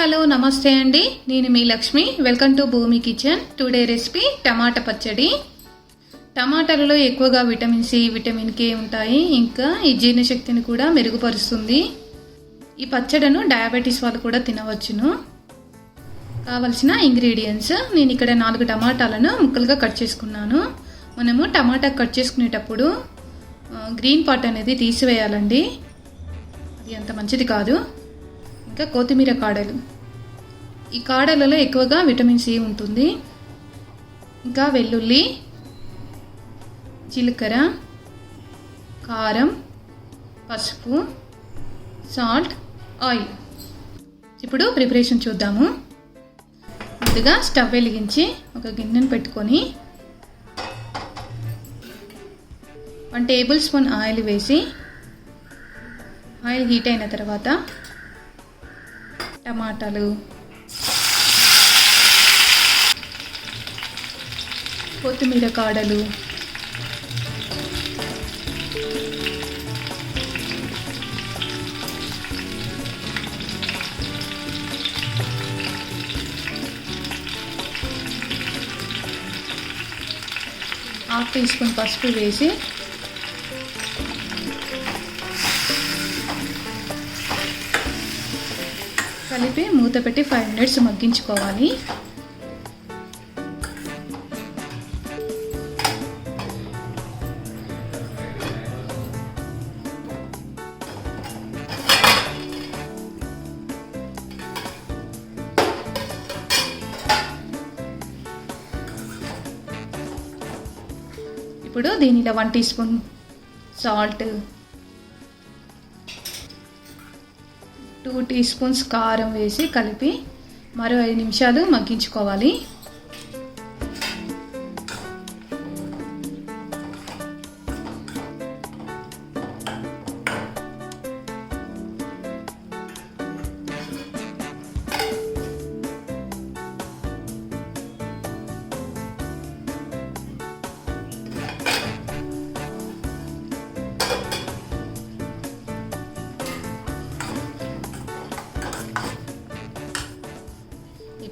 Hello నమస్తే అండి. నేను మీ Lakshmi. Welcome to Bhoomi kitchen today recipe టమాటా పచ్చడి. టమాటాలలో ఎక్కువగా విటమిన్ సి విటమిన్ కే ఉంటాయి. ఇంకా ఈ జీర్ణశక్తిని కూడా మెరుగుపరుస్తుంది. ఈ పచ్చడను డయాబెటీస్ వాళ్ళు కూడా తినవచ్చును. కావలసిన ఇంగ్రీడియంట్స్ నేను ఇక్కడ నాలుగు టమాటాలను ముక్కలుగా కట్ చేసుకున్నాను. మనము టమాటా కట్ చేసుకునేటప్పుడు గ్రీన్ పార్ట్ అనేది తీసివేయాలండి. అది అంత మంచిది కాదు. ఇంకా కొత్తిమీర కాడలు. ఈ కాడలలో ఎక్కువగా విటమిన్ సి ఉంటుంది. ఇంకా వెల్లుల్లి జీలకర్ర కారం పసుపు సాల్ట్ ఆయిల్. ఇప్పుడు ప్రిపరేషన్ చూద్దాము. ముందుగా స్టవ్ వెలిగించి ఒక గిన్నెను పెట్టుకొని వన్ టేబుల్ స్పూన్ ఆయిల్ వేసి ఆయిల్ హీట్ అయిన తర్వాత టమాటాలు. కొత్తిమీర కాడలు. హాఫ్ టీ స్పూన్ పసుపు వేసి కలిపి మూత పెట్టి ఫైవ్ మినిట్స్ మగ్గించుకోవాలి. ఇప్పుడు దీనిలో one teaspoon salt two teaspoons కారం వేసి కలిపి మరో ఐదు నిమిషాలు మగ్గించుకోవాలి.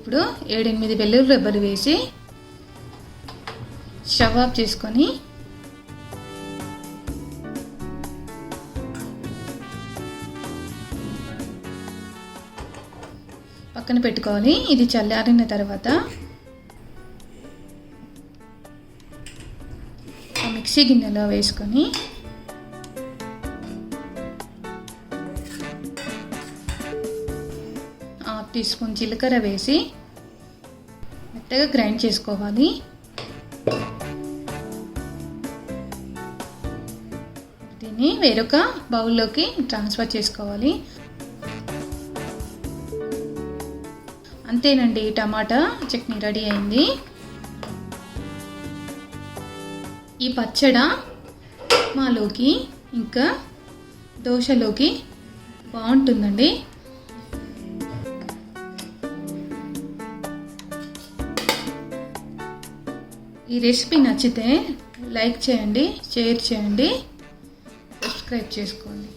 ఇప్పుడు ఏడెనిమిది వెల్లుల్లి రెబ్బలు వేసి స్టవ్ ఆఫ్ చేసుకొని పక్కన పెట్టుకోవాలి. ఇది చల్లారిన తర్వాత మిక్సీ గిన్నెలో వేసుకొని హాఫ్ టీ స్పూన్ జీలకర్ర వేసి మెత్తగా గ్రైండ్ చేసుకోవాలి. దీన్ని వేరొక బౌల్లోకి ట్రాన్స్ఫర్ చేసుకోవాలి. అంతేనండి టమాటా చట్నీ రెడీ అయింది. ఈ పచ్చడ మాలోకి ఇంకా దోశలోకి బాగుంటుందండి. ఈ రెసిపీ నచ్చితే లైక్ చేయండి షేర్ చేయండి సబ్స్క్రైబ్ చేసుకోండి.